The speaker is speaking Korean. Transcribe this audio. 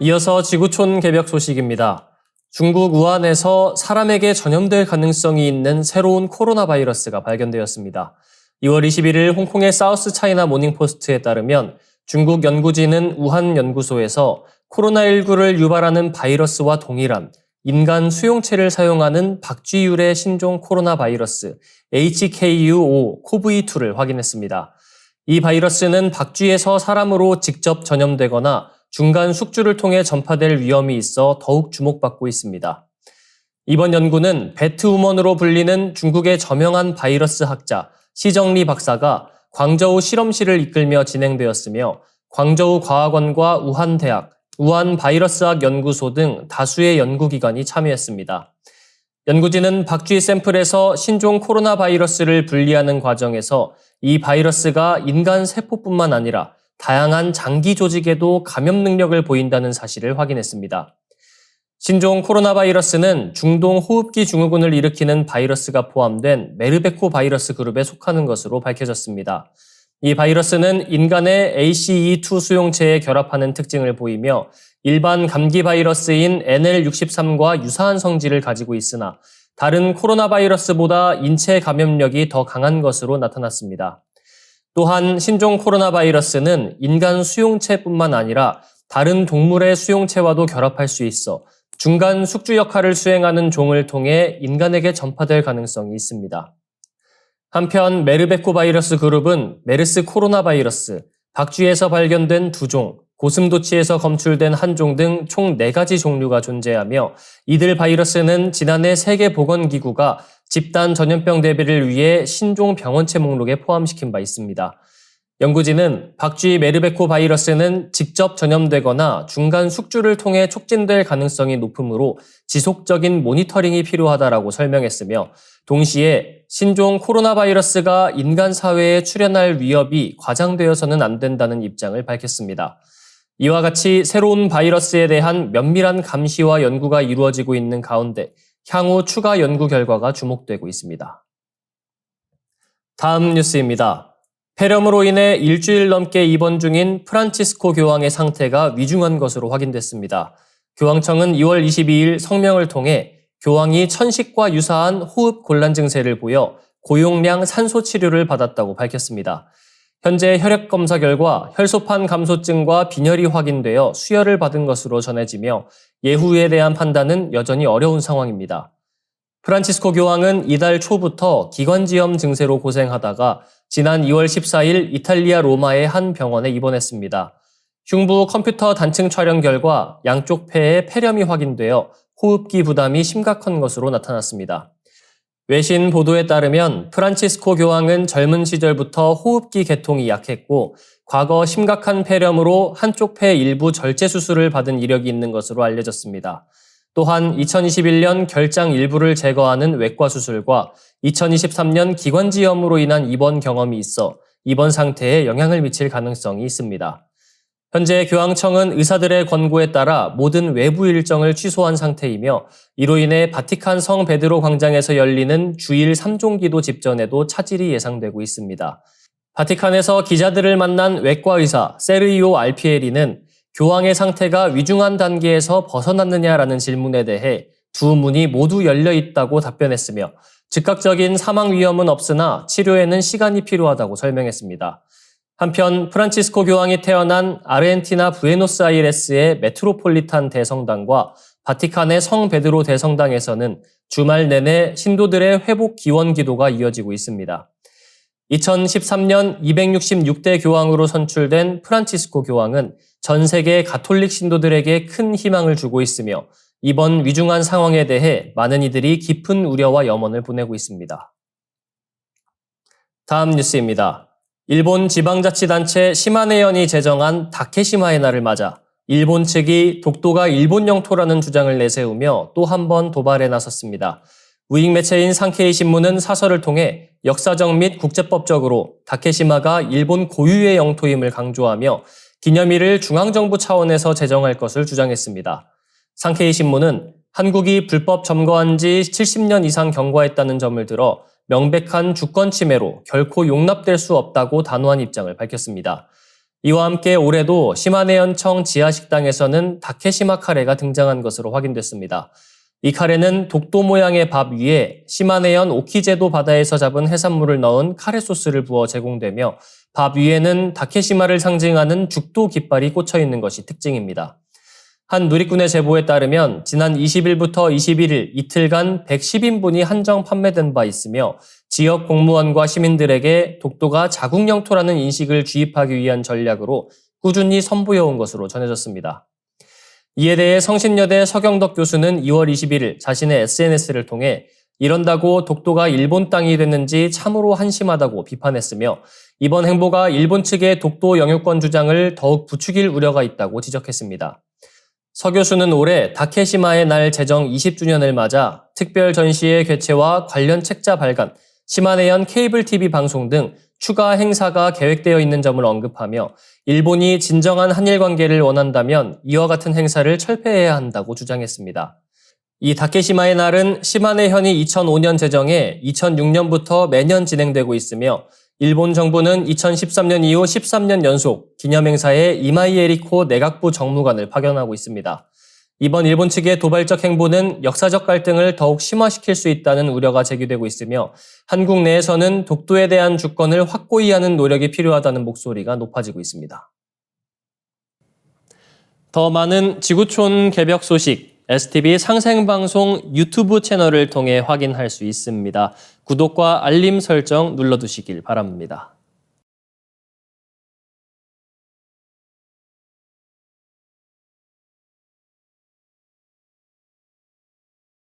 이어서 지구촌 개벽 소식입니다. 중국 우한에서 사람에게 전염될 가능성이 있는 새로운 코로나 바이러스가 발견되었습니다. 2월 21일 홍콩의 사우스 차이나 모닝포스트에 따르면 중국 연구진은 우한 연구소에서 코로나19를 유발하는 바이러스와 동일한 인간 수용체를 사용하는 박쥐율의 신종 코로나 바이러스 HKU5 코브이2를 확인했습니다. 이 바이러스는 박쥐에서 사람으로 직접 전염되거나 중간 숙주를 통해 전파될 위험이 있어 더욱 주목받고 있습니다. 이번 연구는 배트우먼으로 불리는 중국의 저명한 바이러스 학자 시정리 박사가 광저우 실험실을 이끌며 진행되었으며 광저우 과학원과 우한대학, 우한 바이러스학 연구소 등 다수의 연구기관이 참여했습니다. 연구진은 박쥐 샘플에서 신종 코로나 바이러스를 분리하는 과정에서 이 바이러스가 인간 세포뿐만 아니라 다양한 장기 조직에도 감염 능력을 보인다는 사실을 확인했습니다. 신종 코로나 바이러스는 중동 호흡기 증후군을 일으키는 바이러스가 포함된 메르베코 바이러스 그룹에 속하는 것으로 밝혀졌습니다. 이 바이러스는 인간의 ACE2 수용체에 결합하는 특징을 보이며 일반 감기 바이러스인 NL63과 유사한 성질을 가지고 있으나 다른 코로나 바이러스보다 인체 감염력이 더 강한 것으로 나타났습니다. 또한 신종 코로나 바이러스는 인간 수용체뿐만 아니라 다른 동물의 수용체와도 결합할 수 있어 중간 숙주 역할을 수행하는 종을 통해 인간에게 전파될 가능성이 있습니다. 한편 메르베코 바이러스 그룹은 메르스 코로나 바이러스, 박쥐에서 발견된 두 종, 고슴도치에서 검출된 한종 등 총 4가지 종류가 존재하며 이들 바이러스는 지난해 세계보건기구가 집단 전염병 대비를 위해 신종 병원체 목록에 포함시킨 바 있습니다. 연구진은 박쥐 메르베코 바이러스는 직접 전염되거나 중간 숙주를 통해 촉진될 가능성이 높으므로 지속적인 모니터링이 필요하다라고 설명했으며 동시에 신종 코로나 바이러스가 인간 사회에 출현할 위협이 과장되어서는 안 된다는 입장을 밝혔습니다. 이와 같이 새로운 바이러스에 대한 면밀한 감시와 연구가 이루어지고 있는 가운데 향후 추가 연구 결과가 주목되고 있습니다. 다음 뉴스입니다. 폐렴으로 인해 일주일 넘게 입원 중인 프란치스코 교황의 상태가 위중한 것으로 확인됐습니다. 교황청은 2월 22일 성명을 통해 교황이 천식과 유사한 호흡 곤란 증세를 보여 고용량 산소 치료를 받았다고 밝혔습니다. 현재 혈액 검사 결과 혈소판 감소증과 빈혈이 확인되어 수혈을 받은 것으로 전해지며 예후에 대한 판단은 여전히 어려운 상황입니다. 프란치스코 교황은 이달 초부터 기관지염 증세로 고생하다가 지난 2월 14일 이탈리아 로마의 한 병원에 입원했습니다. 흉부 컴퓨터 단층 촬영 결과 양쪽 폐에 폐렴이 확인되어 호흡기 부담이 심각한 것으로 나타났습니다. 외신 보도에 따르면 프란치스코 교황은 젊은 시절부터 호흡기 개통이 약했고 과거 심각한 폐렴으로 한쪽 폐 일부 절제 수술을 받은 이력이 있는 것으로 알려졌습니다. 또한 2021년 결장 일부를 제거하는 외과 수술과 2023년 기관지염으로 인한 입원 경험이 있어 입원 상태에 영향을 미칠 가능성이 있습니다. 현재 교황청은 의사들의 권고에 따라 모든 외부 일정을 취소한 상태이며 이로 인해 바티칸 성 베드로 광장에서 열리는 주일 3종 기도 집전에도 차질이 예상되고 있습니다. 바티칸에서 기자들을 만난 외과 의사 세르이오 알피에리는 교황의 상태가 위중한 단계에서 벗어났느냐라는 질문에 대해 두 문이 모두 열려 있다고 답변했으며 즉각적인 사망 위험은 없으나 치료에는 시간이 필요하다고 설명했습니다. 한편 프란치스코 교황이 태어난 아르헨티나 부에노스아이레스의 메트로폴리탄 대성당과 바티칸의 성 베드로 대성당에서는 주말 내내 신도들의 회복 기원 기도가 이어지고 있습니다. 2013년 266대 교황으로 선출된 프란치스코 교황은 전 세계 가톨릭 신도들에게 큰 희망을 주고 있으며 이번 위중한 상황에 대해 많은 이들이 깊은 우려와 염원을 보내고 있습니다. 다음 뉴스입니다. 일본 지방자치단체 시마네현이 제정한 다케시마의 날을 맞아 일본 측이 독도가 일본 영토라는 주장을 내세우며 또 한 번 도발에 나섰습니다. 우익 매체인 상케이 신문은 사설을 통해 역사적 및 국제법적으로 다케시마가 일본 고유의 영토임을 강조하며 기념일을 중앙정부 차원에서 제정할 것을 주장했습니다. 상케이 신문은 한국이 불법 점거한 지 70년 이상 경과했다는 점을 들어 명백한 주권 침해로 결코 용납될 수 없다고 단호한 입장을 밝혔습니다. 이와 함께 올해도 시마네현청 지하식당에서는 다케시마 카레가 등장한 것으로 확인됐습니다. 이 카레는 독도 모양의 밥 위에 시마네현 오키제도 바다에서 잡은 해산물을 넣은 카레 소스를 부어 제공되며 밥 위에는 다케시마를 상징하는 죽도 깃발이 꽂혀 있는 것이 특징입니다. 한 누리꾼의 제보에 따르면 지난 20일부터 21일 이틀간 110인분이 한정 판매된 바 있으며 지역 공무원과 시민들에게 독도가 자국 영토라는 인식을 주입하기 위한 전략으로 꾸준히 선보여온 것으로 전해졌습니다. 이에 대해 성신여대 서경덕 교수는 2월 21일 자신의 SNS를 통해 이런다고 독도가 일본 땅이 됐는지 참으로 한심하다고 비판했으며 이번 행보가 일본 측의 독도 영유권 주장을 더욱 부추길 우려가 있다고 지적했습니다. 서 교수는 올해 다케시마의 날 제정 20주년을 맞아 특별 전시회 개최와 관련 책자 발간, 시마네현 케이블 TV 방송 등 추가 행사가 계획되어 있는 점을 언급하며 일본이 진정한 한일 관계를 원한다면 이와 같은 행사를 철폐해야 한다고 주장했습니다. 이 다케시마의 날은 시마네현이 2005년 제정해 2006년부터 매년 진행되고 있으며 일본 정부는 2013년 이후 13년 연속 기념행사에 이마이 에리코 내각부 정무관을 파견하고 있습니다. 이번 일본 측의 도발적 행보는 역사적 갈등을 더욱 심화시킬 수 있다는 우려가 제기되고 있으며 한국 내에서는 독도에 대한 주권을 확고히 하는 노력이 필요하다는 목소리가 높아지고 있습니다. 더 많은 지구촌 개벽 소식 STV 상생방송 유튜브 채널을 통해 확인할 수 있습니다. 구독과 알림 설정 눌러두시길 바랍니다.